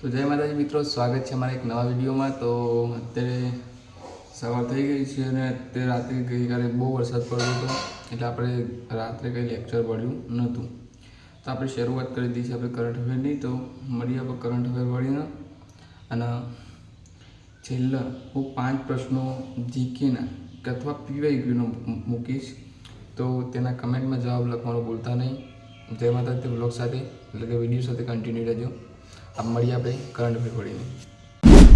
તો જય માતાજી મિત્રો, સ્વાગત છે અમારા એક નવા વિડીયોમાં. તો અત્યારે સવાર થઈ ગઈ છે અને અત્યારે રાત્રે ગઈકાલે બહુ વરસાદ પડ્યો હતો, એટલે આપણે રાત્રે કંઈ લેક્ચર પડ્યું નહોતું. તો આપણે શરૂઆત કરી દીધી છે, આપણે કરંટ અફેરની. તો મળીએ આપણે કરંટ અફેર વળીને. અને છેલ્લા હું પાંચ પ્રશ્નો જીકેના અથવા પીવાય ક્યુનો મૂકીશ. તો તેના કમેન્ટમાં જવાબ લખવાનું ભૂલતા નહીં. જય માતા તે બ્લોગ સાથે, એટલે કે વીડિયો સાથે કન્ટિન્યુ રહેજો. મળીએ આપણે કરંટ અફેર પડીને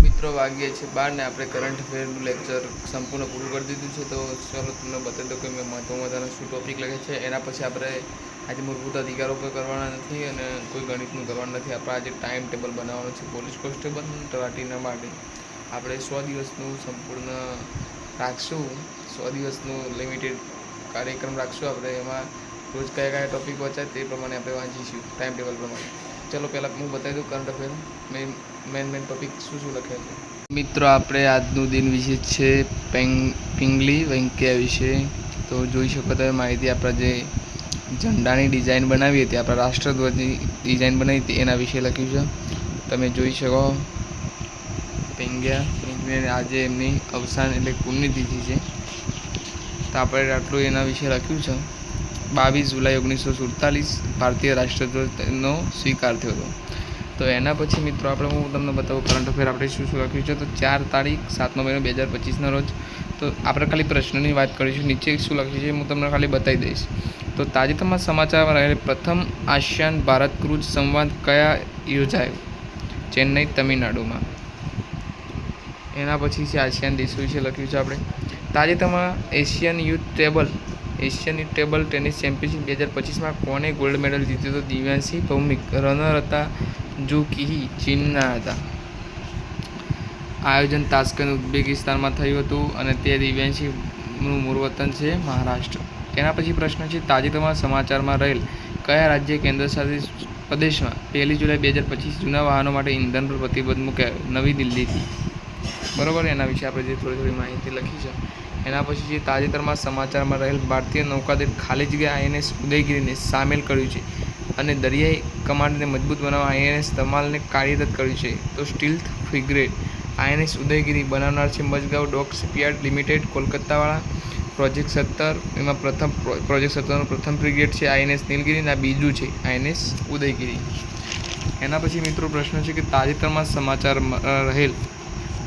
મિત્રો વાગ્યે છે બાર ને આપણે કરંટ અફેરનું લેક્ચર સંપૂર્ણ પૂરું કરી દીધું છે. તો ચાલો તમને બતાવી દો કે મેં મહત્વ મહત્વના શું ટોપિક લખે છે. એના પછી આપણે આજે મૂળભૂત અધિકારો પર કરવાના નથી અને કોઈ ગણિતનું કરવાનું નથી. આપણે આજે ટાઈમ ટેબલ બનાવવાનું છે. પોલીસ કોન્સ્ટેબલ તલાટીના માટે. આપણે સો દિવસનું સંપૂર્ણ રાખશું. સો દિવસનું લિમિટેડ કાર્યક્રમ રાખશું. આપણે એમાં રોજ કયા કયા ટોપિક વચ્ચે તે પ્રમાણે આપણે વાંચીશું. ટાઈમ ટેબલ પ્રમાણે. ચલો પહેલાં હું બતાવી દઉં current affair main main main topic શું શું લખ્યા છે. મિત્રો, આપણે આજનું દિન વિશે છે પેંગ, પિંગલી વેંકૈયા વિશે. તો જોઈ શકો તમે માહિતી, આપણા જે ઝંડાની ડિઝાઇન બનાવી હતી, આપણા રાષ્ટ્રધ્વજની ડિઝાઇન બનાવી હતી, એના વિશે લખ્યું છે. તમે જોઈ શકો પેંગ્યા આજે એમની અવસાન એટલે પુણ્યતિથિ છે. તો આપણે આટલું એના વિશે લખ્યું છે. બાવીસ જુલાઈ ઓગણીસો સુડતાલીસ ભારતીય રાષ્ટ્રધ્વજનો સ્વીકાર થયો હતો. તો એના પછી મિત્રો આપણે હું તમને બતાવું કરંટ અફેર આપણે શું શું લખ્યું છે? તો ચાર તારીખ સાતમો મહિનો બે હજાર પચીસના રોજ. તો આપણે ખાલી પ્રશ્નની વાત કરીશું, નીચે શું લખ્યું છે હું તમને ખાલી બતાવી દઈશ. તો તાજેતરમાં સમાચારમાં રહેલ પ્રથમ આસિયાન ભારત ક્રુઝ સંવાદ કયા યોજાયો? ચેન્નઈ, તમિલનાડુમાં. એના પછી છે આસિયાન દેશો વિશે લખ્યું છે આપણે. તાજેતરમાં Asian youth table Asian table tennis championship બે હજાર પચીસમાં કોણે ગોલ્ડ મેડલ જીત્યો હતો? દિવ્યાંશી, ભૌમિક. રનર હતા જુ ચીનના હતા. આયોજન તાસ્કન ઉઝબેકિસ્તાનમાં થયું હતું અને તે દિવ્યાંશીનું મૂળ વતન છે મહારાષ્ટ્ર. તેના પછી પ્રશ્ન છે, તાજેતરમાં સમાચારમાં રહેલ કયા રાજ્ય કેન્દ્ર શાસિત પ્રદેશમાં પહેલી જુલાઈ બે હજાર પચીસ જૂના વાહનો માટે ઇંધણ પર પ્રતિબંધ મુકાયો? નવી દિલ્હીથી. બરોબર, એના વિશે આપણે જે થોડી થોડી માહિતી લખી છે. એના પછી જે તાજેતરમાં સમાચારમાં રહેલ ભારતીય નૌકાદળ ખાલી જગ્યા આઈએનએસ ઉદયગીરીને સામેલ કર્યું છે અને દરિયાઈ કમાન્ડને મજબૂત બનાવવા આઈએનએસ ધમાલને કાર્યરત કર્યું છે. તો સ્ટીલ્થ ફિગ્રેટ આઈએનએસ ઉદયગીરી બનાવનાર છે મજગાંવ ડોક શિપયાર્ડ લિમિટેડ, કોલકાતાવાળા પ્રોજેક્ટ સત્તર, એમાં પ્રથમ પ્રોજેક્ટ સત્તરનું પ્રથમ ફ્રિગેટ છે આઈએનએસ નીલગિરી અને બીજું છે આઈએનએસ ઉદયગીરી. એના પછી મિત્રો પ્રશ્ન છે કે તાજેતરમાં સમાચાર રહેલ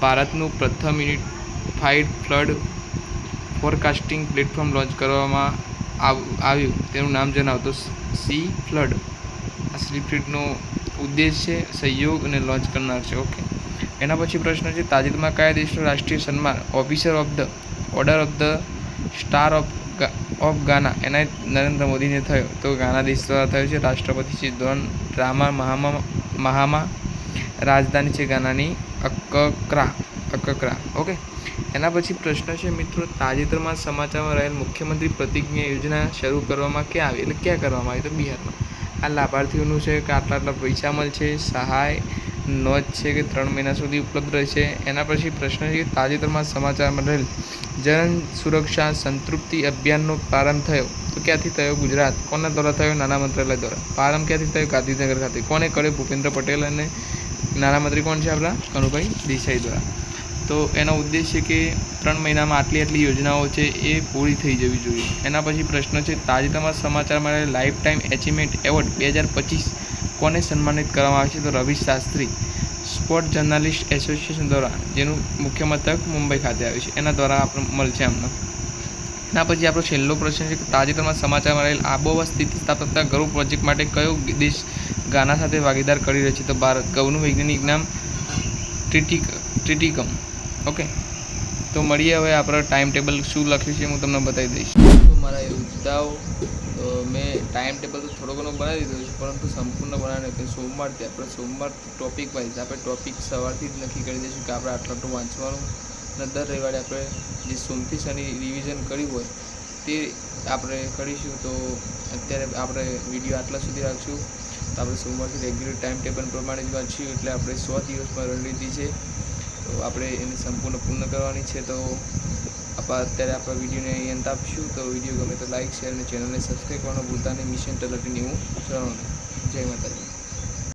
ભારતનું પ્રથમ unified flood forecasting platform launch કરવામાં આવ્યું. તેનું નામ જણાવતો સી ફ્લડ. આ સી ફ્લડનો ઉદ્દેશ છે, સહયોગ અને લોન્ચ કરનાર છે. ઓકે. એના પછી પ્રશ્ન છે, તાજેતરમાં કયા દેશનું રાષ્ટ્રીય સન્માન? Officer of the, order of the star of of Ghana. એના નરેન્દ્ર મોદીને થયો. તો ગાના દેશ દ્વારા થયો છે રાષ્ટ્રપતિ છે ડોન ડ્રામા મહામા મહામા રાજધાની છે ગાનાની અકક્રા અકક્રા ઓકે? એના પછી પ્રશ્ન છે, મિત્રો, તાજેતરમાં સમાચારમાં રહેલ મુખ્યમંત્રી પ્રતિજ્ઞા યોજના શરૂ કરવામાં ક્યાં આવી? એટલે ક્યાં કરવામાં આવી? તો બિહારમાં. આ લાભાર્થીઓનું છે કે આટલા આટલા પૈસા મળશે સહાય નોંધ છે કે ત્રણ મહિના સુધી ઉપલબ્ધ રહેશે એના પછી પ્રશ્ન છે કે તાજેતરમાં સમાચારમાં રહેલ જન સુરક્ષા સંતૃપ્તિ અભિયાનનો પ્રારંભ થયો. તો ક્યાંથી થયો? ગુજરાત. કોના દ્વારા થયો? નાના મંત્રાલય દ્વારા. પ્રારંભ ક્યાંથી થયો? ગાંધીનગર ખાતે. કોને કર્યો? ભૂપેન્દ્ર પટેલ અને નાણામંત્રી કોણ છે આપણા? કનુભાઈ દેસાઈ દ્વારા. તો એનો ઉદ્દેશ છે કે ત્રણ મહિનામાં આટલી આટલી યોજનાઓ છે એ પૂરી થઈ જવી જોઈએ. એના પછી પ્રશ્ન છે, તાજેતરમાં સમાચારમાં લાઈફ ટાઈમ એચિવમેન્ટ એવોર્ડ બે હજાર પચીસ કોને સન્માનિત કરવામાં આવે છે? તો Ravi Shastri sport journalist association દ્વારા, જેનું મુખ્ય મથક મુંબઈ ખાતે આવ્યું છે. એના દ્વારા આપણે મળશે અમને એના પછી આપણો છેલ્લો પ્રશ્ન છે કે તાજેતરમાં સમાચારમાં રહેલ આબોહવા સ્થિતિસ્થાપકતા ગૌ પ્રોજેક્ટ માટે કયો દેશ ગાના સાથે ભાગીદાર કરી રહ્યો છે? તો ભારત ગૌનું વૈજ્ઞાનિક નામ ટ્રિટિક, ટ્રિટિકમ. ઓકે. તો મળીએ હવે આપણે ટાઈમ ટેબલ શું લખ્યું છે હું તમને બતાવી દઈશ. તો મારા યોદ્ધાઓ મેં ટાઈમ ટેબલ તો થોડો ઘણો બનાવી દીધો છે, પરંતુ સંપૂર્ણ બનાવી નાખ્યું સોમવારથી આપણે સોમવાર ટોપિક વાઇઝ આપણે ટોપિક સવારથી જ નક્કી કરી દઈશું કે આપણે આટલું આટલું વાંચવાનું અને દર રવિવારે આપણે જે સોમથી શનિ રિવિઝન કર્યું હોય, તે આપણે કરીશું. તો અત્યારે આપણે વીડિયો આટલા સુધી રાખશું. તો આપણે સોમવારથી રેગ્યુલર ટાઈમ ટેબલ પ્રમાણે જ વાંચ્યું એટલે આપણે સો દિવસમાં રણનીતિ છે તો આપણે એને સંપૂર્ણ પૂર્ણ કરવાની છે. તો આપણે અત્યારે આપણા વિડીયોને અંત આપીશું. તો વીડિયો ગમે તો લાઇક શેર અને ચેનલને સબસ્ક્રાઈબ કરવાનું ભૂલતા નહીં. મિશન તલાટી હું જણાવું જય માતાજી.